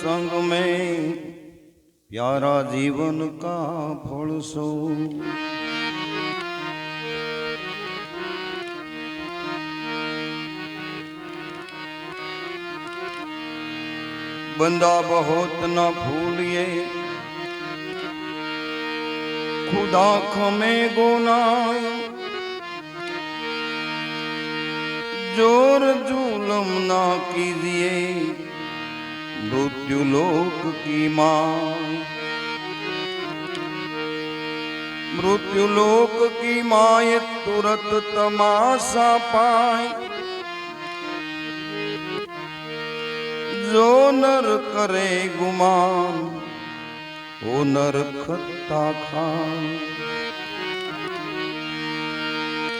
सत्संग में प्यारा जीवन का फल सो बंदा बहुत न भूलिए खुदा खमे गोनाय जोर जुलम ना कीजिए મૃત્યુ લોક કી માં મૃત્યુ લોક કી માય તુરત તમાશા પાય જો નર કરે ગુમાન ઓ નર ખત્તા ખા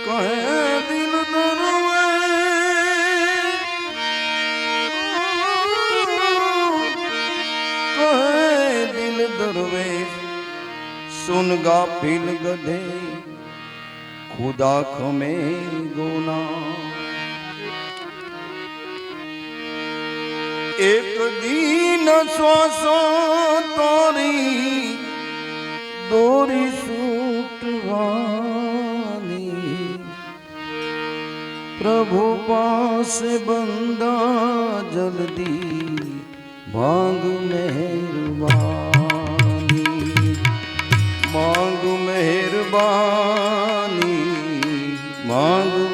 કહે દિલ દરવા ગયેલ દરવેશ સુન ગા પીલ ગધે ખુદા ખમે ગોના એક દિન શ્વાસો તોરી દોરી સૂટવાની પ્રભુ પાસે બંદા જલ્દી ભાંગ મહેરબાન মাগু মেহরবানি মাগু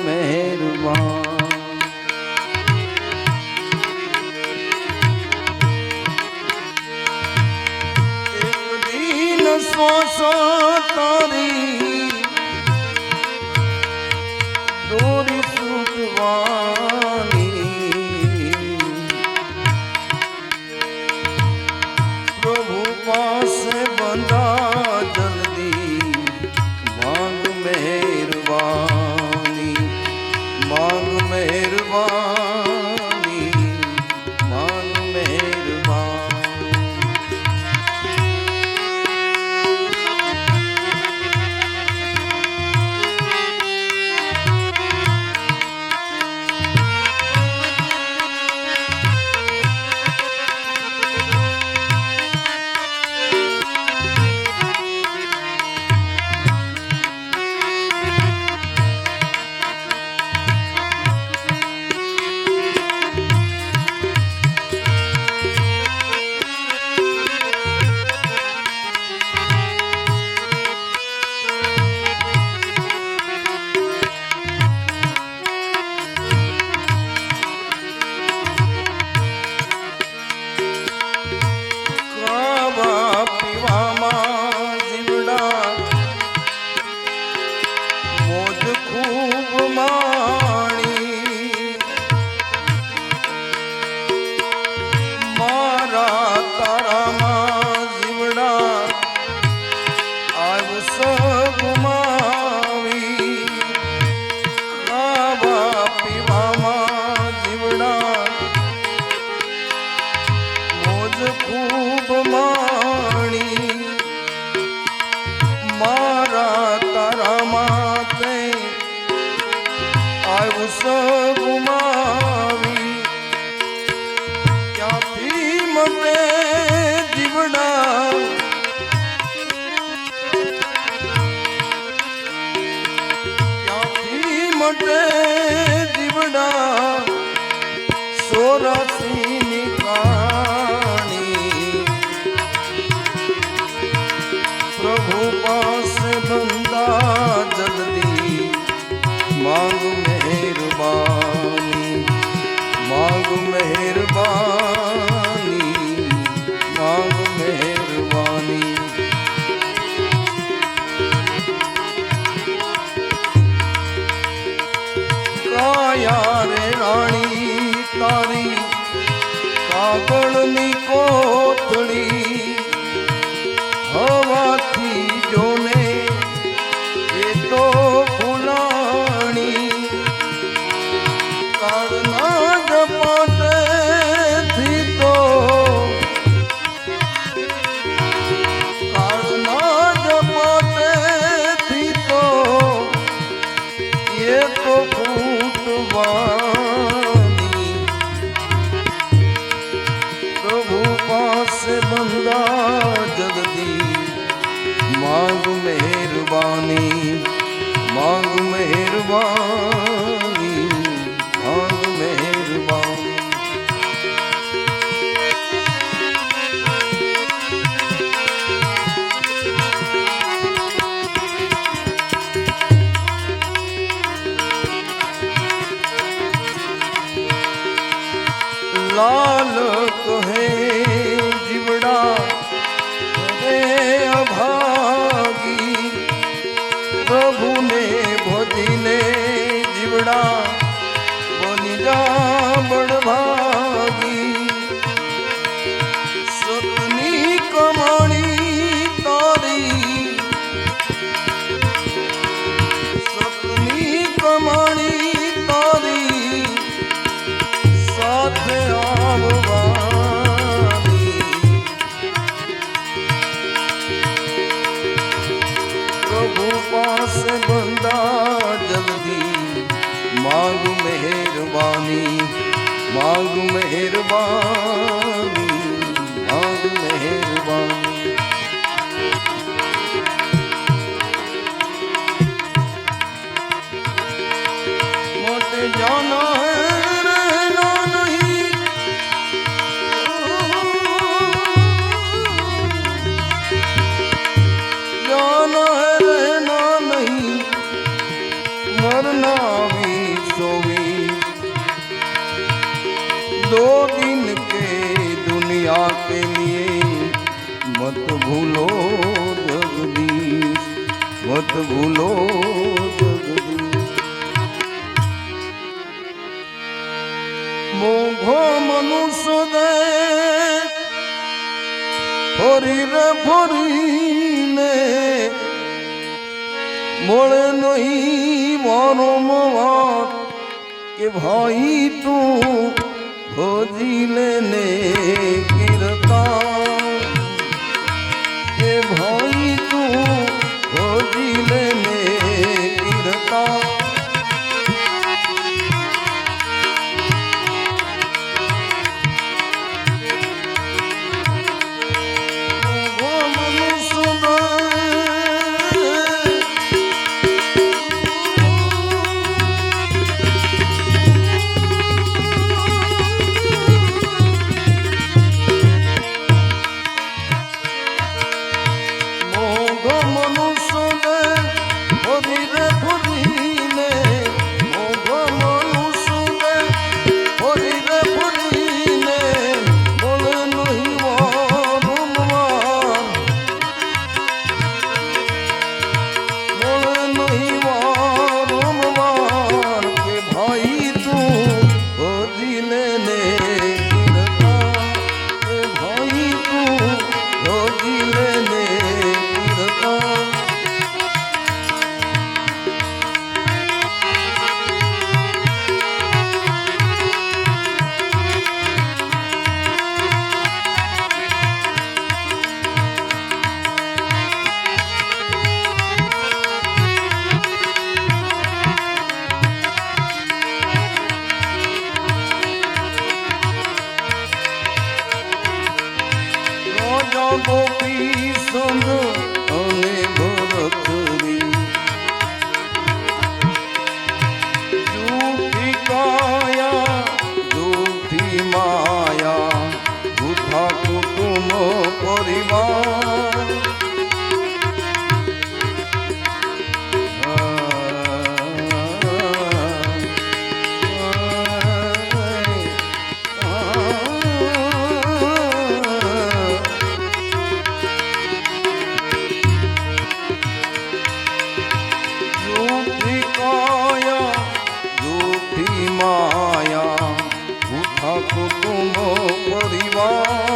જીવડા दो दिन के दुनिया के लिए मत भूलो जगदीश मत भूलो मोघो मनुष्य दे फरी रे फरी ने मोड़े नहीं मारो मवार के भाई तू ভজিলেনে মরিবা।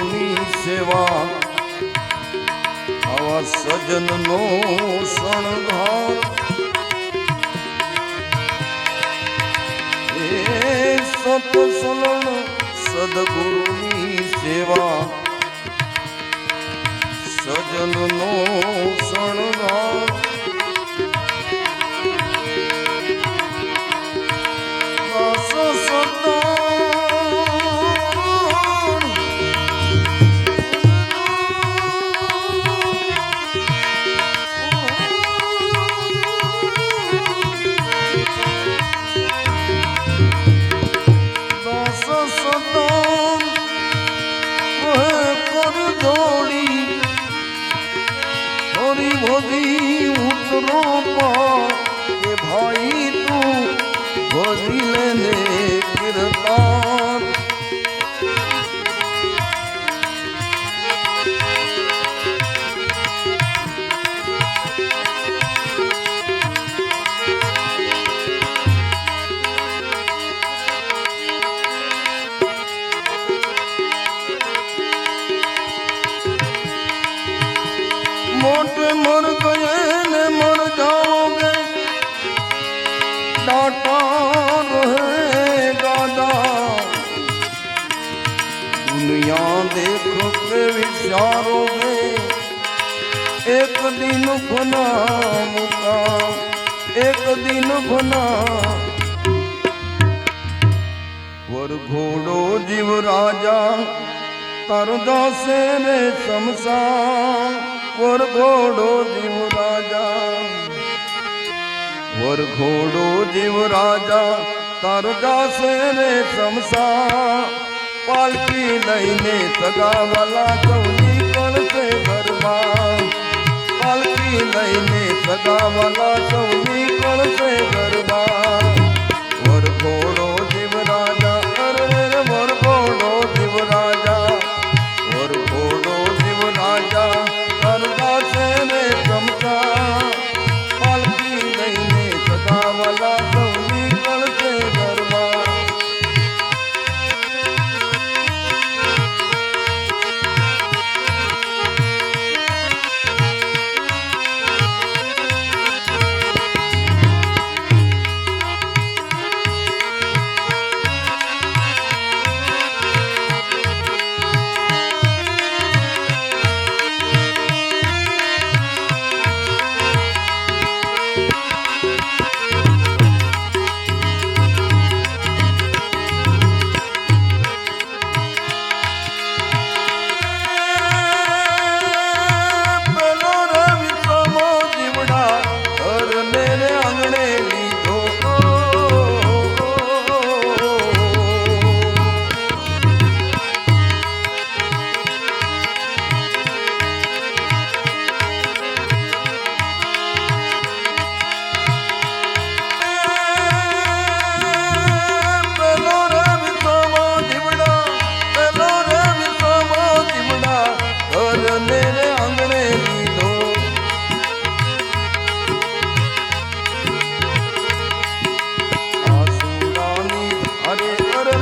ગુરુની સેવા. આવા સજનનો શણગાર. એ સતસલણ સદગુરુની સેવા. સજનનો શણગાર. વરઘોડો જીવ રાજા તારો જાશે રે સમસા પાલકી લઈને સગાવાલા સૌની પડશે ગરબા પાલકી લઈને સગાવાલા સૌની પડશે ગરબા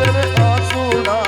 રે આસુડા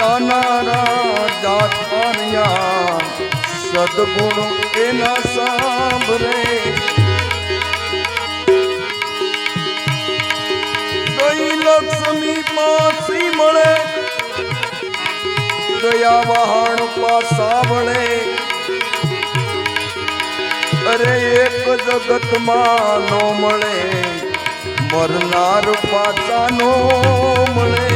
જનર જાતરિયા સદગુણ એના સાંભળે. કઈ લક્ષ્મી પાછી મળે દયા વહાણ પાસા વળે અરે એક જગતમાં નો મળે, મરનાર પાછા નો મળે.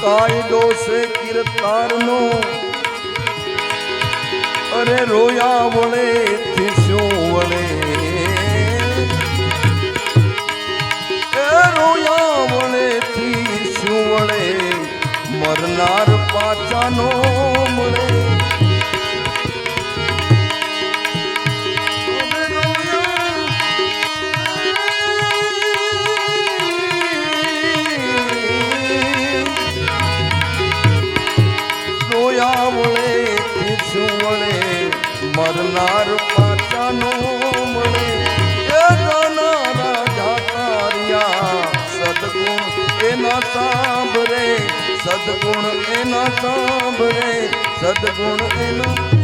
કાયદો છે કીર્તારનો. અરે રોયા વળે થીસ્યો વળે. રોયા વળે થીસ્યું વળે. મરનાર પાછાનો મળે. સદગુણ એનો સાંભળે સદગુણ એનો